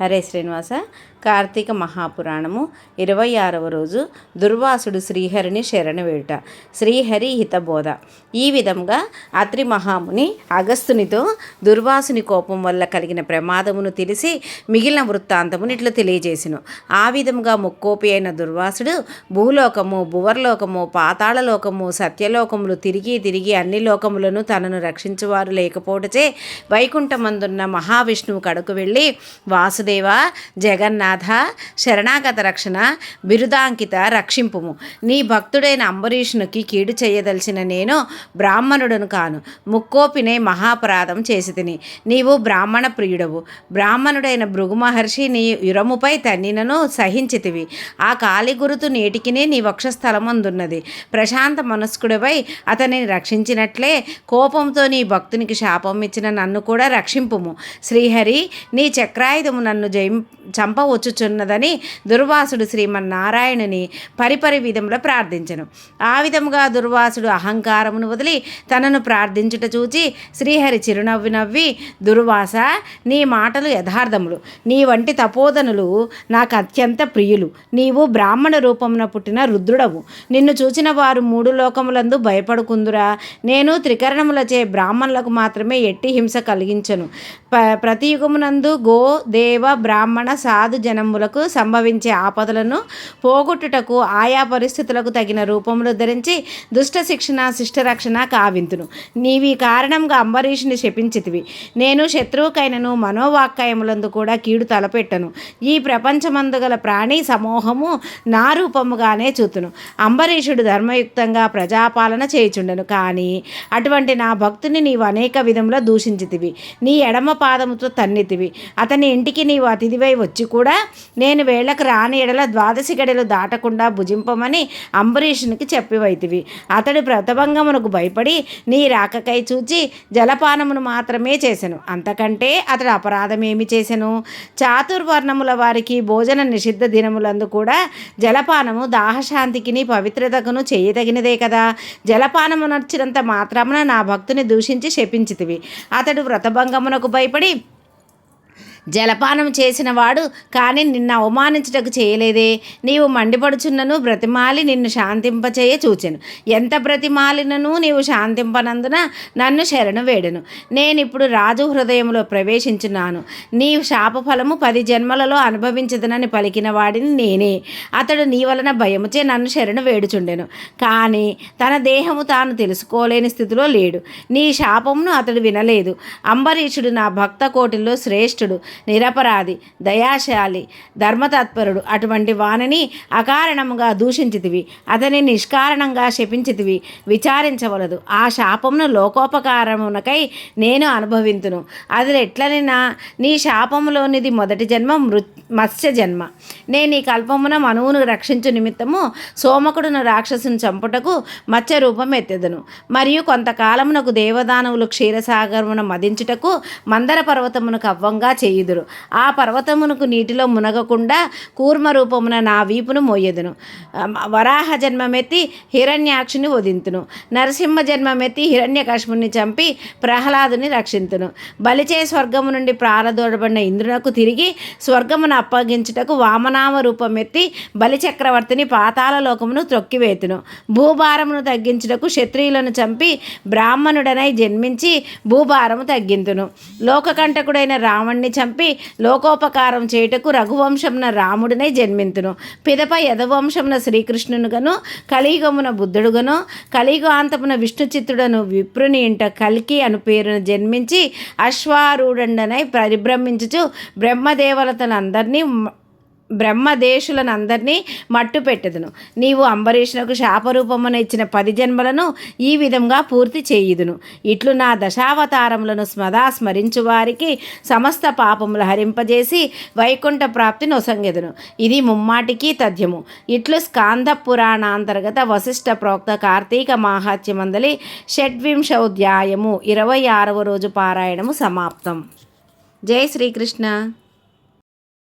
హరే శ్రీనివాస కార్తీక మహాపురాణము ఇరవై ఆరవ రోజు దుర్వాసుడు శ్రీహరిని శరణ వేట. శ్రీహరి హితబోధ. ఈ విధంగా అత్రి మహాముని అగస్తునితో దుర్వాసుని కోపం వల్ల కలిగిన ప్రమాదమును తెలిసి మిగిలిన వృత్తాంతమును ఇట్లా తెలియజేసిను. ఆ విధంగా ముక్కోపి అయిన దుర్వాసుడు భూలోకము భువర్లోకము పాతాళలోకము సత్యలోకములు తిరిగి తిరిగి అన్ని లోకములను తనను రక్షించువారు లేకపోవటచే వైకుంఠమందున్న మహావిష్ణువు కడకు వెళ్ళి వాసు వాసుదేవ జగన్నాథ శరణాగత రక్షణ బిరుదాంకిత రక్షింపుము. నీ భక్తుడైన అంబరీషునికి కీడు చేయదలిచిన నేను బ్రాహ్మణుడను కాను. ముక్కోపినే మహాపరాధం చేసి తిని. నీవు బ్రాహ్మణ ప్రియుడవు. బ్రాహ్మణుడైన భృగు మహర్షి నీ యురముపై తన్నినను సహించితివి ఆ కాలి గురుతు నేటికినే నీ వక్షస్థలమందున్నది. ప్రశాంత మనస్కుడివై అతనిని రక్షించినట్లే కోపంతో నీ భక్తునికి శాపం ఇచ్చిన నన్ను కూడా రక్షింపుము. శ్రీహరి నీ చక్రాయుధము నన్ను జయం చంపవచ్చుచున్నదని దుర్వాసుడు శ్రీమన్నారాయణుని పరిపరి విధంలో ప్రార్థించను. ఆ విధముగా దుర్వాసుడు అహంకారమును వదిలి తనను ప్రార్థించుట చూచి శ్రీహరి చిరునవ్వి నవ్వి దుర్వాస నీ మాటలు యథార్థములు. నీ వంటి తపోదనులు నాకు అత్యంత ప్రియులు. నీవు బ్రాహ్మణ రూపమున పుట్టిన రుద్రుడవు. నిన్ను చూచిన వారు మూడు లోకములందు భయపడుకుందురా. నేను త్రికరణములచే బ్రాహ్మణులకు మాత్రమే ఎట్టి హింస కలిగించను. ప ప్రతి యుగమునందు గో దేవ బ్రాహ్మణ సాధు జనములకు సంభవించే ఆపదలను పోగొట్టుటకు ఆయా పరిస్థితులకు తగిన రూపములు ధరించి దుష్ట శిక్షణ శిష్టరక్షణ కావింతును. నీవి కారణంగా అంబరీషుని శపించితివి. నేను శత్రువుకైనను మనోవాక్కాయములందు కూడా కీడు తలపెట్టను. ఈ ప్రపంచమందు గల ప్రాణి సమూహము నా రూపముగానే చూతును. అంబరీషుడు ధర్మయుక్తంగా ప్రజాపాలన చేయుచుండెను. కానీ అటువంటి నా భక్తుని నీవు అనేక విధముల దూషించితివి. నీ ఎడమ పాదముతో తన్నితివి. అతని ఇంటికి నీవు అతిథివై వచ్చి కూడా నేను వేళకు రాని ఎడల ద్వాదశి గడలు దాటకుండా భుజింపమని అంబరీషునికి చెప్పివైతివి అతడు ప్రతభంగమునకు భయపడి నీ రాకకై చూచి జలపానమును మాత్రమే చేశాను అంతకంటే అతడు అపరాధమేమి చేశాను చాతుర్వర్ణముల వారికి భోజన నిషిద్ధ దినములందు కూడా జలపానము దాహశాంతికిని పవిత్రతకును చేయదగినదే కదా? జలపానము నచ్చినంత మాత్రమున నా భక్తుని దూషించి శపించితివి. అతడు వ్రతభంగమునకు భయపడి జలపానం చేసినవాడు కానీ నిన్ను అవమానించుటకు చేయలేదే. నీవు మండిపడుచున్నను బ్రతిమాలి నిన్ను శాంతింపచేయ చూచెను. ఎంత బ్రతిమాలినను నీవు శాంతింపనందున నన్ను శరణు వేడెను. నేనిప్పుడు రాజు హృదయంలో ప్రవేశించున్నాను. నీ శాపఫలము పది జన్మలలో అనుభవించదనని పలికిన వాడిని నేనే. అతడు నీ వలన భయముచే నన్ను శరణు వేడుచుండెను. కానీ తన దేహము తాను తెలుసుకోలేని స్థితిలో లేడు. నీ శాపమును అతడు వినలేదు. అంబరీషుడు నా భక్త కోటిల్లో శ్రేష్ఠుడు. నిరపరాధి దయాశాలి ధర్మతత్పరుడు. అటువంటి వానని అకారణముగా దూషించితివి. అతని నిష్కారణంగా శపించితివి. విచారించవలదు. ఆ శాపమును లోకోపకారమునకై నేను అనుభవింతును. అది ఎట్లనినా నీ శాపములోనిది మొదటి జన్మ మృ మత్స్య జన్మ. నేను ఈ కల్పమున మనువును రక్షించు నిమిత్తము సోమకుడును రాక్షసును చంపుటకు మత్స్య రూపం ఎత్తెదను. మరియు కొంతకాలమునకు దేవదానవులు క్షీరసాగరమున మదించుటకు మందర పర్వతమునకు అవ్వంగా చేయుదురు. ఆ పర్వతమునకు నీటిలో మునగకుండా కూర్మ రూపమున నా వీపును మోయెదును. వరాహ జన్మమెత్తి హిరణ్యాక్షుని వదింతును నరసింహ జన్మమెత్తి హిరణ్యకశముని చంపి ప్రహ్లాదుని రక్షింతును. బలిచే స్వర్గము నుండి ప్రారదోడబడిన ఇంద్రునకు తిరిగి స్వర్గమును అప్పగించుటకు వామనామ రూపమెత్తి బలిచక్రవర్తిని పాతాల లోకమును త్రొక్కివేతును. భూభారమును తగ్గించుటకు క్షత్రియులను చంపి బ్రాహ్మణుడనై జన్మించి భూభారము తగ్గింతును. లోకకంటకుడైన రావణ్ణి చంపి లోకోపకారం చేయుటకు రఘువంశమున రాముడినై జన్మింతును. పిదప యదవంశమున శ్రీకృష్ణునుగను కలియుగమున బుద్ధుడుగను కలియుగాంతమున విష్ణు చిత్తుడను విప్రుని ఇంట కల్కి అను పేరును జన్మించి అశ్వారూఢండనై పరిభ్రమించుచు బ్రహ్మదేవతలందరినీ బ్రహ్మదేశులనందరినీ మట్టు పెట్టదును నీవు అంబరీషునకు శాపరూపమున ఇచ్చిన పది జన్మలను ఈ విధంగా పూర్తి చేయుదును. ఇట్లు నా దశావతారములను స్మదా స్మరించు వారికి సమస్త పాపములు హరింపజేసి వైకుంఠ ప్రాప్తి నొసంగెదును. ఇది ముమ్మాటికి తథ్యము. ఇట్లు స్కాంద పురాణాంతర్గత వశిష్ఠ ప్రోక్త కార్తీక మాహాత్యమందలి షడ్వింశోధ్యాయము ఇరవై ఆరవ రోజు పారాయణము సమాప్తం. జై శ్రీకృష్ణ.